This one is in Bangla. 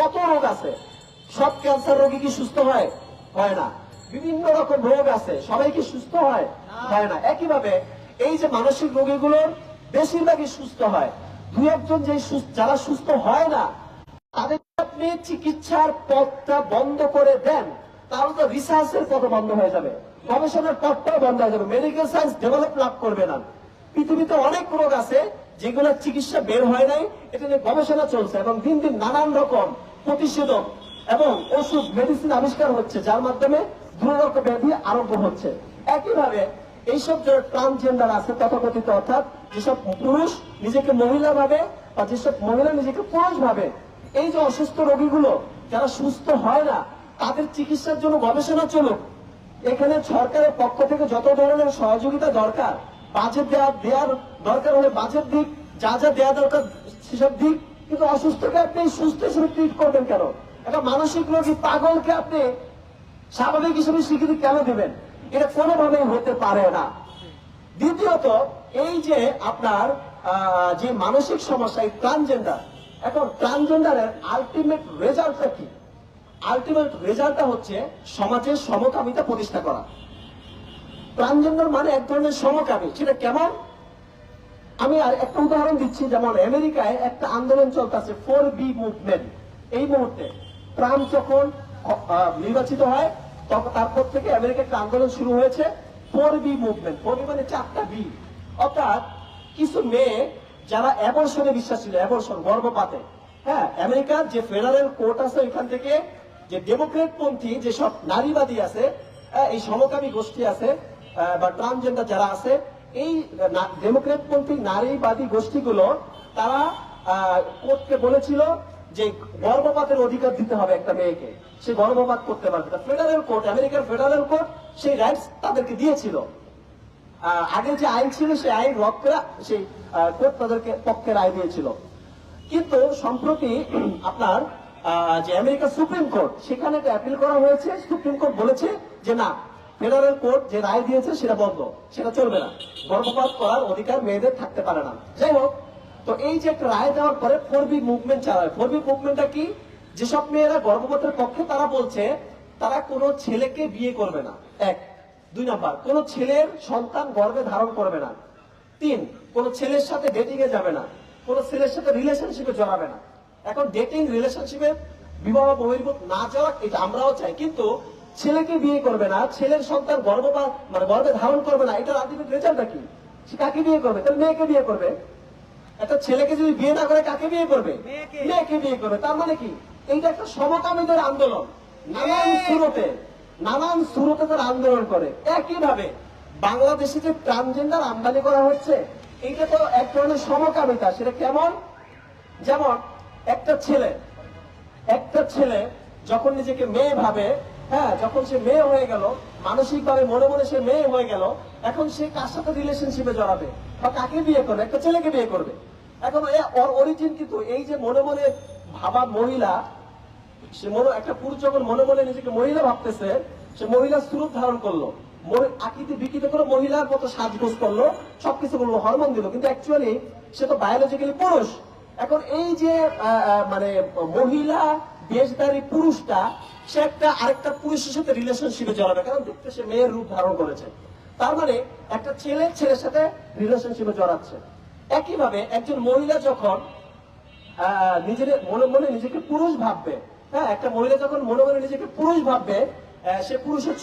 কত রোগ আছে? সব ক্যান্সার রোগী কি সুস্থ হয়? হয় না। বিভিন্ন রকম রোগ আছে। সবাই কি সুস্থ হয়? হয় না। একইভাবে এই যে মানসিক রোগীগুলোর বেশিরভাগই সুস্থ হয়। দু একজন যে যারা সুস্থ হয় না, তাদের আপনি চিকিৎসার পথটা বন্ধ করে দেন, তাহলে তো রিসার্চের পথ বন্ধ হয়ে যাবে। গবেষণার পথটাও বন্ধ হয়ে যাবে। মেডিকেল সায়েন্স ডেভেলপ লাভ করবে না। পৃথিবীতে অনেক রোগ আছে যেগুলোর চিকিৎসা বের হয় নাই, এটা নিয়ে গবেষণা চলছে এবং দিন দিন নানান রকম প্রতিষেধক এবং ওষুধ মেডিসিন আবিষ্কার হচ্ছে, যার মাধ্যমে দুরারোগ্য ব্যাধি আরোগ্য হচ্ছে। একইভাবে এইসব যে ট্রান্সজেন্ডার আছে, তথাকথিত অর্থাৎ যেসব পুরুষ নিজেকে মহিলা ভাবে বা যেসব মহিলা নিজেকে পুরুষ ভাবে, এই যে অসুস্থ রোগীগুলো যারা সুস্থ হয় না, তাদের চিকিৎসার জন্য গবেষণা চলুক। এখানে সরকারের পক্ষ থেকে যত ধরনের সহযোগিতা দরকার বাজেট দেওয়া দেওয়ার দরকার হলে বাজেট দিক, যা যা দেওয়া দরকার সেসব দিক। কিন্তু অসুস্থকে আপনি সুস্থ হিসেবে ট্রিট করবেন কেন? একটা মানসিক রোগী পাগলকে আপনি স্বাভাবিক হিসেবে স্বীকৃতি কেন দেবেন? এটা কোনোভাবেই হতে পারে না। দ্বিতীয়ত, এই যে আপনার যে মানসিক সমস্যা, এই ট্রান্সজেন্ডার এখন ট্রান্সজেন্ডারের আলটিমেট রেজাল্টটা কি? আলটিমেট রেজাল্টটা হচ্ছে সমাজের সমকামিতা প্রতিষ্ঠা করা। ট্রান্সজেন্ডার মানে এক ধরনের সমকামী। সেটা কেমন? আমি আর একটা উদাহরণ দিচ্ছি যেমন আমেরিকায় একটা আন্দোলন চলতেছে ফোর বি মুভমেন্ট। এই মুহূর্তে ট্রাম্প যখন নির্বাচিত হয় তখন তারপর থেকে আমেরিকা একটা আন্দোলন শুরু হয়েছে four B movement. Four B মানে চারটা বি। অর্থাৎ কিছু মেয়ে যারা অ্যাবর্শনে বিশ্বাস ছিল অ্যাবর্শন গর্ভপাতে। হ্যাঁ আমেরিকার যে ফেডারেল কোর্ট আছে এখান থেকে যে ডেমোক্রেট পন্থী যেসব নারীবাদী আছে হ্যাঁ, এই সমকামী গোষ্ঠী আছে বা ট্রান্সজেন্ডার যারা আছে, এই ডেমোক্রেট পন্থী নারীবাদী গোষ্ঠীগুলো, তারা কোর্টকে বলেছিল যে গর্ভপাতের অধিকার দিতে হবে একটা মেয়েকে। সে গর্ভপাত করতে পারবে। ফেডারেল কোর্ট আমেরিকার ফেডারেল কোর্ট সেই রাইটস তাদেরকে দিয়েছিল। আগে যে আইন ছিল, সেই আইন রদ সেই কোর্ট তাদেরকে পক্ষে রায় দিয়েছিল। কিন্তু সম্প্রতি আপনার যে আমেরিকা সুপ্রিম কোর্ট সেখানে একটা অ্যাপিল করা হয়েছে। সুপ্রিম কোর্ট বলেছে যে না ফেডারেল কোর্ট যে রায় দিয়েছে সেটা বন্ধ। সেটা চলবে না। গর্ভপাত করার অধিকার মেয়েদের থাকতে পারে না। যাই হোক, তো এই যে একটা রায় দেওয়ার পরে ফোর বি মুভমেন্ট চালায়। ফোর বি মুভমেন্টটা কি? যেসব মেয়েরা গর্ভপাতের পক্ষে তারা বলছে, তারা কোনো ছেলেকে বিয়ে করবে না। এক। দুই নাম্বার, কোন ছেলের সন্তান গর্ভে ধারণ করবে না। তিন, কোন ছেলের সাথে ডেটিং এ যাবে না। কোন ছেলের সাথে রিলেশনশিপে জড়াবে না। এখন ডেটিং রিলেশনশিপে বিবাহ বহির্ভূত না যাওয়া, এটা আমরাও চাই। কিন্তু ছেলেকে বিয়ে করবে না ছেলের সন্তান গর্ভপাত মানে গর্ভে ধারণ করবে না এটা আলটিমেট রেজাল্টটা কি? সে কাকে বিয়ে করবে? তাহলে মেয়েকে বিয়ে করবে? একটা ছেলেকে যদি বিয়ে না করে কাকে বিয়ে করবে? মেয়েকে। মেয়েকে বিয়ে করবে। তার মানে কি? এইটা একটা সমকামীদের আন্দোলন। নানান সুরতে নানান সুরতে তারা আন্দোলন করে। একইভাবে বাংলাদেশে যে ট্রান্সজেন্ডার আমদানি করা হচ্ছে এইটা তো এক ধরনের সমকামিতা। সেটা কেমন? যেমন একটা ছেলে একটা ছেলে যখন নিজেকে মেয়ে ভাবে হ্যাঁ যখন সে মেয়ে হয়ে গেল মানসিক ভাবে মনে মনে সে মেয়ে হয়ে গেল, এখন সে কার সাথে রিলেশনশিপে জড়াবে? বা কাকে বিয়ে করবে? একটা ছেলেকে বিয়ে করবে। এখন ওর অরিজিন কিন্তু এই যে মনে মনে ভাবা মহিলা, সে মনে, একটা পুরুষ যখন মনে মনে নিজেকে মহিলা ভাবতেছে, সে মহিলা স্বরূপ ধারণ করল। আকৃতি বিকৃত করে মহিলার মতো সাজগোজ করল, সবকিছু করল হরমোন দিল। কিন্তু অ্যাকচুয়ালি সে তো বায়োলজিক্যালি পুরুষ। এখন এই যে মানে মহিলা, বেশধারী পুরুষটা সে একটা আরেকটা পুরুষের সাথে রিলেশনশিপে জড়াবে, কারণ দেখতে সে মেয়ের রূপ ধারণ করেছে। তার মানে একটা ছেলে ছেলের সাথে রিলেশনশিপে জড়াচ্ছে। একইভাবে একজন মহিলা যখন নিজের মনে মনে নিজেকে পুরুষ ভাববে হ্যাঁ একটা মহিলা যখন মনে মনে নিজেকে পুরুষ ভাববে সে পুরুষের